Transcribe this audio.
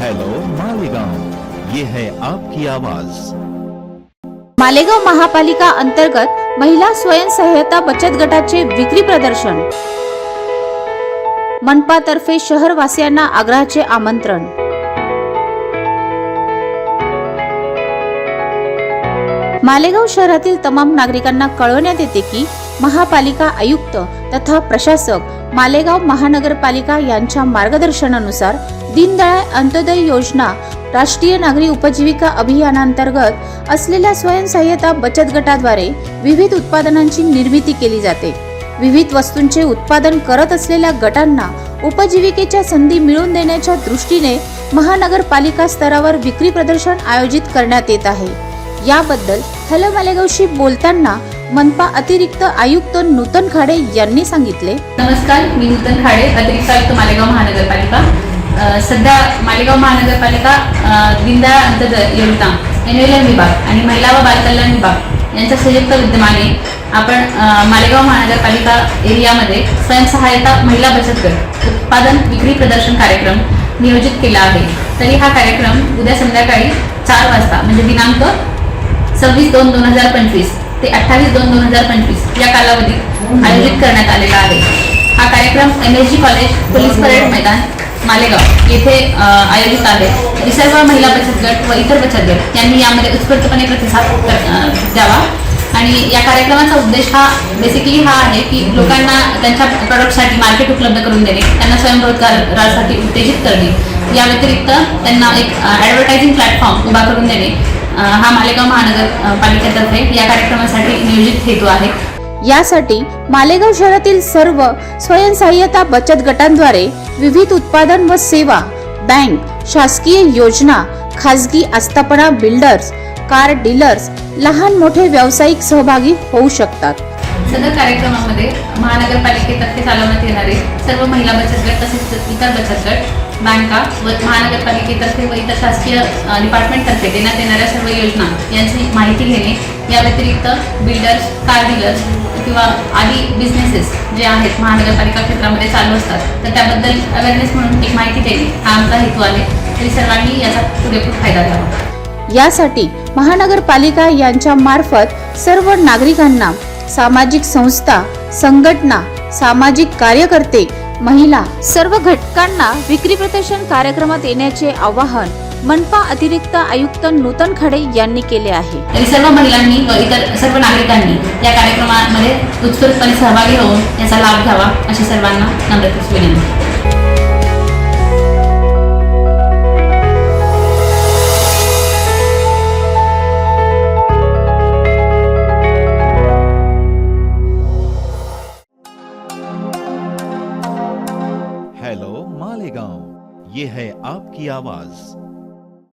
Hello Malegaon ये है आपकी आवाज। मालेगाव महापालिका अंतर्गत महिला स्वयंसहायता बचत गटाचे विक्री प्रदर्शन. मनपातर्फे शहरवासियांना आग्रहाचे आमंत्रण. मालेगाव शहरातील तमाम नागरिकांना कळवण्यात येते की महापालिका आयुक्त तथा प्रशासक मालेगाव महानगरपालिका यांच्या मार्गदर्शनानुसार दीनदयाळ अंत्योदय योजना राष्ट्रीय नागरी उपजीविका अभियानांतर्गत असलेल्या स्वयंसहाय्यता बचत गटाद्वारे विविध उत्पादनांची निर्मिती केली जाते. विविध वस्तूंचे उत्पादन करत असलेल्या गटांना उपजीविकेच्या संधी मिळवून देण्याच्या दृष्टीने महानगरपालिका स्तरावर विक्री प्रदर्शन आयोजित करण्यात येत आहे. याबद्दल हॅलो मालेगावशी बोलताना मनपा अतिरिक्त आयुक्त नूतन खाडे यांनी सांगितले. नमस्कार मी नूतन खाडे अतिरिक्त आयुक्त मालेगाव महानगरपालिका. सध्या मालेगाव महानगरपालिका अ, दीनदयाळ अंत्योदय योजना एनएलएम विभाग आणि महिला व बालकल्याण विभाग यांच्या संयुक्त विद्यमाने आपण मालेगाव महानगरपालिका एरियामध्ये स्वयंसहायता महिला बचत गट उत्पादन विक्री प्रदर्शन कार्यक्रम नियोजित केला आहे. तरी हा कार्यक्रम उद्या संध्याकाळी चार वाजता म्हणजे दिनांक सव्वीस दोन दोन हजार पंचवीस ते अठ्ठावीस दोन दोन हजार पंचवीस या कालावधीत आयोजित करण्यात आलेला आहे. हा कार्यक्रम M S G college police parade मैदान मालेगाव येथे आयोजित आहे. तरी महिला बचत गट व इतर बचत गट यांनी यामध्ये उत्स्फूर्तपणे प्रतिसाद कर- द्यावा. आणि या कार्यक्रमाचा उद्देश हा बेसिकली हा आहे की लोकांना त्यांच्या प्रॉडक्टसाठी मार्केट उपलब्ध करून देणे त्यांना स्वयंरोजगारासाठी उत्तेजित करणे. या व्यतिरिक्त त्यांना एक ॲडव्हर्टायझिंग प्लॅटफॉर्म उभा करून देणे. हा मालेगाव महानगरपालिकेतर्फे या कार्यक्रमासाठी नियोजित हेतू आहे. यासाठी मालेगाव शहरातील सर्व स्वयंसहाय्यता बचत गटांद्वारे विविध उत्पादन व सेवा बँक शासकीय योजना खासगी आस्थापना बिल्डर्स कार डीलर्स लहान मोठे व्यावसायिक सहभागी होऊ शकतात. सदर कार्यक्रमामध्ये महानगरपालिकेतर्फे चालवण्यात येणारे सर्व महिला बचत गट तसेच इतर बचत गट बँका व महानगरपालिकेतर्फे व इतर शासकीय डिपार्टमेंटतर्फे देण्यात येणाऱ्या सर्व योजना यांची माहिती घेणे या व्यतिरिक्त बिल्डर्स कार डीलर्स किंवा आदी बिझनेसेस जे आहेत महानगरपालिका क्षेत्रामध्ये चालू असतात तर त्याबद्दल अवेअरनेस म्हणून एक माहिती देणे हा आमचा हेतू आहे. तरी सर्वांनी याचा पुरेपूर फायदा घ्यावा. यासाठी महानगरपालिका यांच्या मार्फत सर्व नागरिकांना सामाजिक संस्था संघटना सामाजिक कार्यकर्ते महिला सर्व घटकांना विक्री प्रदर्शन कार्यक्रमात येण्याचे आवाहन मनपा अतिरिक्त आयुक्त नूतन खडे यांनी केले आहे. सर्व महिलांनी व इतर सर्व नागरिकांनी या कार्यक्रमामध्ये उत्स्फूर्तपणे सहभागी होऊन याचा लाभ घ्यावा अशी सर्वांना नम्रतेची विनंती. ये है आपकी आवाज।